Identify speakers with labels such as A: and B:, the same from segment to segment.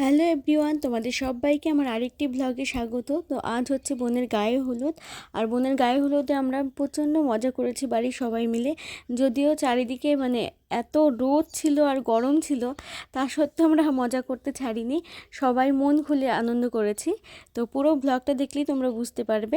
A: Hello everyone, তোমাদের সবাইকে আমার আরেকটি ব্লগে স্বাগত। তো আজ হচ্ছে বোনের গায়ে হলুদ। আর বোনের গায়ে হলুদে আমরা প্রচণ্ড মজা করেছি বাড়ির সবাই মিলে। যদিও চারিদিকে মানে এত রোদ ছিল আর গরম ছিল, তা সত্ত্বেও আমরা মজা করতে ছাড়িনি। সবাই মন খুলে আনন্দ করেছি। তো পুরো ব্লগটা দেখলেই তোমরা বুঝতে পারবে।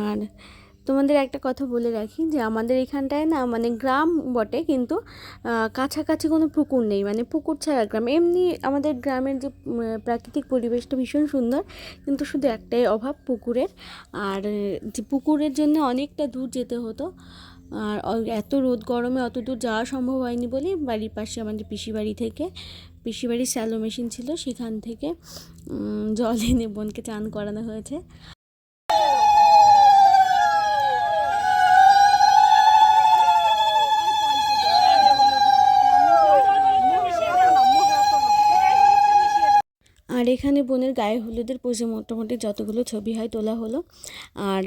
A: আর তোমাদের একটা কথা বলে রাখি যে আমাদের এখানটায় না মানে গ্রাম বটে, কিন্তু কাছাকাছি কোনো পুকুর নেই। মানে পুকুর ছাড়া গ্রাম। এমনি আমাদের গ্রামের যে প্রাকৃতিক পরিবেশটা ভীষণ সুন্দর, কিন্তু শুধু একটাই অভাব পুকুরের। আর, যে পুকুরের জন্য অনেকটা দূর যেতে হতো। আর এত রোদ গরমে অত দূর যাওয়া সম্ভব হয়নি বলে বাড়ির পাশে আমাদের পিসি বাড়ি থেকে পিসি বাড়ির স্যালো মেশিন ছিল সেখান থেকে জল এনে বোনকে চান করানো হয়েছে। এখানে বোনের গায়ে হলুদের পোজে মোটামুটি যতগুলো ছবি হয় তোলা হলো। আর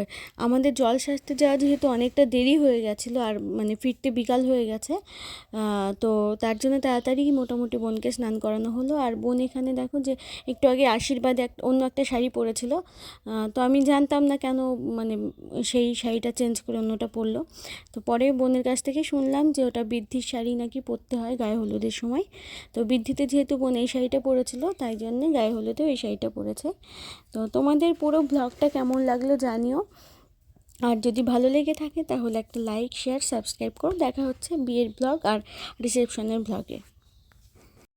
A: আমাদের জল সাজতে যাওয়া যেহেতু অনেকটা দেরি হয়ে গেছিল আর মানে ফিরতে বিকাল হয়ে গেছে তো তার জন্য তাড়াতাড়ি মোটামুটি বোনকে স্নান করানো হলো। আর বোন এখানে দেখো যে একটু আগে আশীর্বাদ এক, অন্য একটা শাড়ি পরেছিল তো আমি জানতাম না কেন মানে সেই শাড়িটা চেঞ্জ করে অন্যটা পরলো। তো পরে বোনের কাছ থেকে শুনলাম যে ওটা বৃদ্ধির শাড়ি নাকি পরতে হয় গায়ে হলুদের সময়। তো বৃদ্ধিতে যেহেতু বোন এই শাড়িটা পরেছিল, তাই জন্যে গায়ে হলুদেও এই শাড়িটা পরেছে। তো তোমাদের পুরো ব্লগটা কেমন লাগল জানিও। আর যদি ভালো লেগে থাকে তাহলে একটা লাইক শেয়ার সাবস্ক্রাইব করো। দেখা হচ্ছে বিয়ের ব্লগ আর রিসেপশনের ব্লগে